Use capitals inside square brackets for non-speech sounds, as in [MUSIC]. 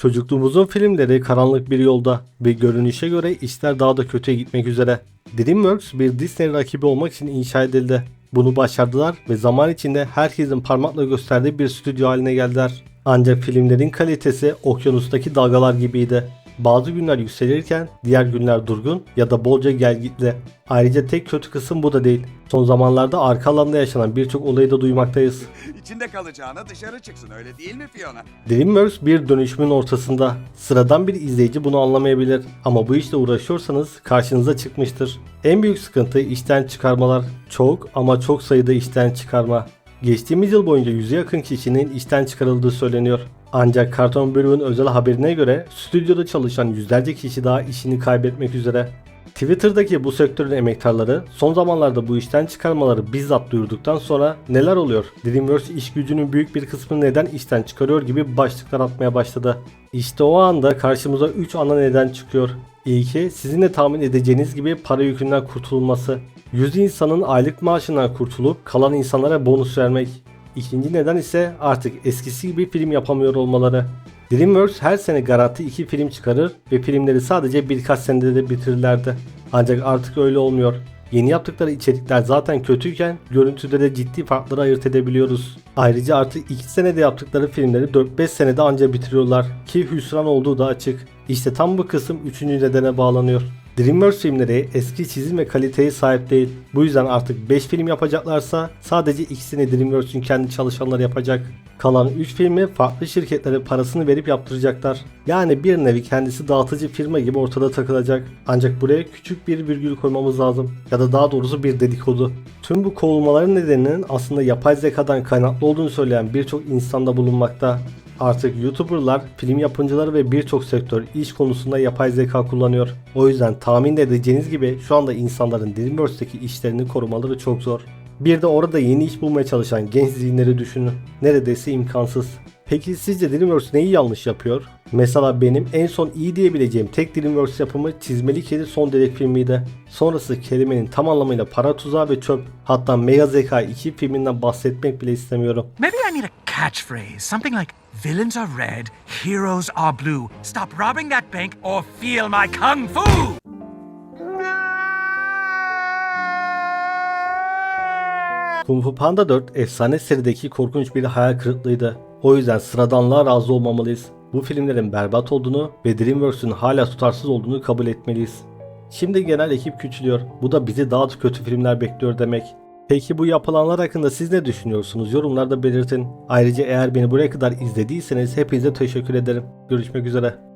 Çocukluğumuzun filmleri karanlık bir yolda ve görünüşe göre işler daha da kötüye gitmek üzere. DreamWorks bir Disney rakibi olmak için inşa edildi. Bunu başardılar ve zaman içinde herkesin parmakla gösterdiği bir stüdyo haline geldiler. Ancak filmlerin kalitesi okyanustaki dalgalar gibiydi. Bazı günler yükselirken diğer günler durgun ya da bolca gelgitli. Ayrıca tek kötü kısım bu da değil. Son zamanlarda arka alanda yaşanan birçok olayı da duymaktayız. [LAUGHS] İçinde kalacağına dışarı çıksın öyle değil mi Fiona? DreamWorks bir dönüşümün ortasında. Sıradan bir izleyici bunu anlamayabilir ama bu işle uğraşıyorsanız karşınıza çıkmıştır. En büyük sıkıntı işten çıkarmalar. Çok ama çok sayıda işten çıkarma. Geçtiğimiz yıl boyunca yüze yakın kişinin işten çıkarıldığı söyleniyor. Ancak Karton Brew'un özel haberine göre stüdyoda çalışan yüzlerce kişi daha işini kaybetmek üzere. Twitter'daki bu sektörün emektarları son zamanlarda bu işten çıkarmaları bizzat duyurduktan sonra neler oluyor? DreamWorks iş gücünün büyük bir kısmını neden işten çıkarıyor gibi başlıklar atmaya başladı. İşte o anda karşımıza 3 ana neden çıkıyor. İlki sizin de tahmin edeceğiniz gibi para yükünden kurtulması. 100 insanın aylık maaşından kurtulup kalan insanlara bonus vermek. İkinci neden ise artık eskisi gibi film yapamıyor olmaları. DreamWorks her sene garanti 2 film çıkarır ve filmleri sadece birkaç senede de bitirirlerdi. Ancak artık öyle olmuyor. Yeni yaptıkları içerikler zaten kötüyken görüntüde de ciddi farkları ayırt edebiliyoruz. Ayrıca artık 2 senede yaptıkları filmleri 4-5 senede anca bitiriyorlar ki hüsran olduğu da açık. İşte tam bu kısım 3. nedene bağlanıyor. DreamWorks filmleri eski çizim ve kaliteye sahip değil. Bu yüzden artık 5 film yapacaklarsa sadece ikisini DreamWorks'ün kendi çalışanları yapacak. Kalan 3 filmi farklı şirketlere parasını verip yaptıracaklar. Yani bir nevi kendisi dağıtıcı firma gibi ortada takılacak. Ancak buraya küçük bir virgül koymamız lazım. Ya da daha doğrusu bir dedikodu. Tüm bu kovulmaların nedeninin aslında yapay zekadan kaynaklı olduğunu söyleyen birçok insanda bulunmakta. Artık YouTuber'lar, film yapımcıları ve birçok sektör iş konusunda yapay zeka kullanıyor. O yüzden tahmin de edeceğiniz gibi şu anda insanların DreamWorks'teki işlerini korumaları çok zor. Bir de orada yeni iş bulmaya çalışan genç zihinleri düşünün. Neredeyse imkansız. Peki sizce DreamWorks neyi yanlış yapıyor? Mesela benim en son iyi diyebileceğim tek DreamWorks yapımı Çizmeli Kedi son dedek filmiydi. Sonrası kelimenin tam anlamıyla para tuzağı ve çöp. Hatta Mega Zeka 2 filminden bahsetmek bile istemiyorum. Maybe I need catchphrase, something like villains are red, heroes are blue. Stop robbing that bank or feel my kung fu! Kung Fu Panda 4 efsane serideki korkunç bir hayal kırıklığıydı. O yüzden sıradanlığa razı olmamalıyız. Bu filmlerin berbat olduğunu ve DreamWorks'ün hala tutarsız olduğunu kabul etmeliyiz. Şimdi genel ekip küçülüyor. Bu da bizi daha da kötü filmler bekliyor demek. Peki bu yapılanlar hakkında siz ne düşünüyorsunuz? Yorumlarda belirtin. Ayrıca eğer beni buraya kadar izlediyseniz hepinize teşekkür ederim. Görüşmek üzere.